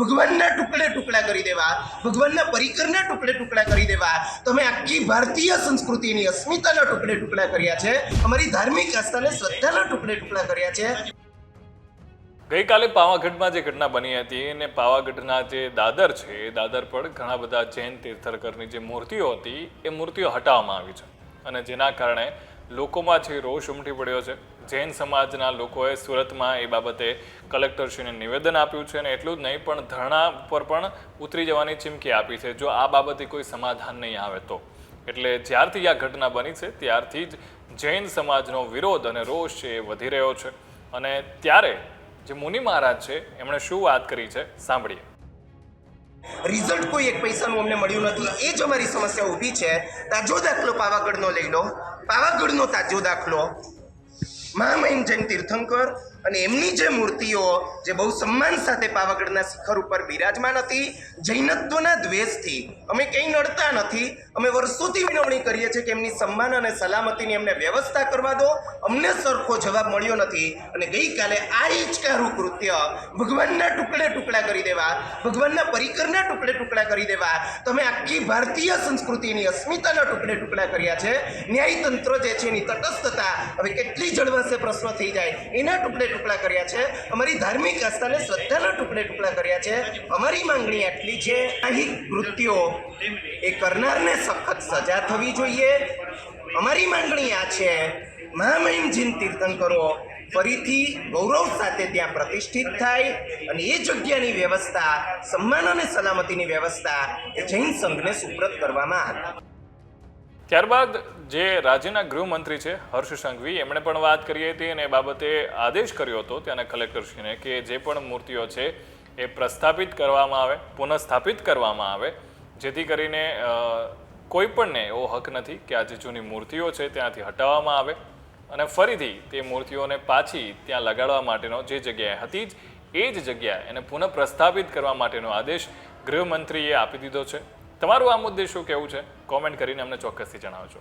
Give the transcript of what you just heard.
ભગવાનના ટુકડે ટુકડા કરી દેવા, ભગવાનના પરિકરના ટુકડે ટુકડા કરી દેવા. તમે આખી ભારતીય સંસ્કૃતિની અસ્મિતાના ટુકડે ટુકડા કર્યા છે, અમારી ધાર્મિક આસ્થાને શ્રદ્ધાના ટુકડે ટુકડા કર્યા છે. ગઈકાલે પાવાગઢમાં જે ઘટના બની હતી અને પાવાગઢના જે દાદર છે, એ દાદર પર ઘણા બધા જૈન તીર્થંકરની જે મૂર્તિઓ હતી, એ મૂર્તિઓ હટાવવામાં આવી છે. અને જેના કારણે લોકોમાં જે રોષ ઉમટી પડ્યો છે. જૈન સમાજના લોકોએ સુરતમાં એ બાબતે કલેક્ટરશ્રીને નિવેદન આપ્યું છે અને એટલું જ નહીં, પણ ધરણા ઉપર પણ ઉતરી જવાની ચીમકી આપી છે. જો આ બાબતે કોઈ સમાધાન નહીં આવે તો. એટલે જ્યારથી આ ઘટના બની છે, ત્યારથી જ જૈન સમાજનો વિરોધ અને રોષ છે એ વધી રહ્યો છે. અને ત્યારે જે મુનિ મહારાજ છે, એમણે શું વાત કરી છે? સાંભળીએ. રિઝલ્ટ કોઈ એક પૈસાનું અમને મળ્યું નથી. એ જ અમારી સમસ્યા ઊભી છે. તાજો દાખલો પાવાગઢનો લઈ લો. પાવાગઢનો તાજો દાખલો. મહામહિમ જૈન તીર્થંકર અને એમની જે મૂર્તિઓ જે બહુ સન્માન સાથે પાવાગઢના શિખર ઉપર બિરાજમાન હતી, જૈનત્વના દ્વેષથી. અમે કંઈ નડતા નથી અમે વર્ષોથી વિનવણી કરીએ છીએ કે એમની સન્માન અને સલામતીની એમને વ્યવસ્થા કરવા દો. અમને સરખો જવાબ મળ્યો નથી. અને ગઈકાલે આ હિચકારું કૃત્ય ભગવાનના ટુકડે ટુકડા કરી દેવા, ભગવાનના પરિકરના ટુકડે ટુકડા કરી દેવા. તમે આખી ભારતીય સંસ્કૃતિની અસ્મિતાના ટુકડે ટુકડા કર્યા છે. ન્યાયતંત્ર જે છે એની તટસ્થતા હવે કેટલી જળવાશે પ્રશ્ન થઈ જાય. એના ટુકડે ટુકડા કર્યા છે. અમારી ધાર્મિક આસ્થાને શ્રદ્ધાના ટુકડે ટુકડા કર્યા છે. અમારી માંગણી આટલી છે. અહીં કૃત્યો એ કરનારને સખત સજા થવી જોઈએ. અમારી માંગણી આ છે, મહામહિમ જીન તીર્થંકરો ફરીથી ગૌરવ સાથે ત્યાં પ્રતિષ્ઠિત થાય અને એ જગ્યાની વ્યવસ્થા, સન્માન અને સલામતીની વ્યવસ્થા એ જૈન સંઘને સુપ્રત કરવામાં આવે. ત્યારબાદ જે રાજ્યના ગૃહમંત્રી છે, હર્ષ સંઘવી, એમણે પણ વાત કરી હતી અને એ બાબતે આદેશ કર્યો હતો ત્યાંના કલેક્ટરશ્રીને કે જે પણ મૂર્તિઓ છે એ પ્રસ્થાપિત કરવામાં આવે, પુનઃસ્થાપિત કરવામાં આવે, જેથી કરીને કોઈ પણને એવો હક નથી કે આ જે જૂની મૂર્તિઓ છે ત્યાંથી હટાવવામાં આવે અને ફરીથી તે મૂર્તિઓને પાછી ત્યાં લગાડવા માટેનો જે જગ્યાએ હતી જ, એ જ જગ્યાએ એને પુનઃ પ્રસ્થાપિત કરવા માટેનો આદેશ ગૃહમંત્રીએ આપી દીધો છે. તમારું આ મુદ્દે શું કહેવું છે? કોમેન્ટ કરીને અમને ચોક્કસથી જણાવજો.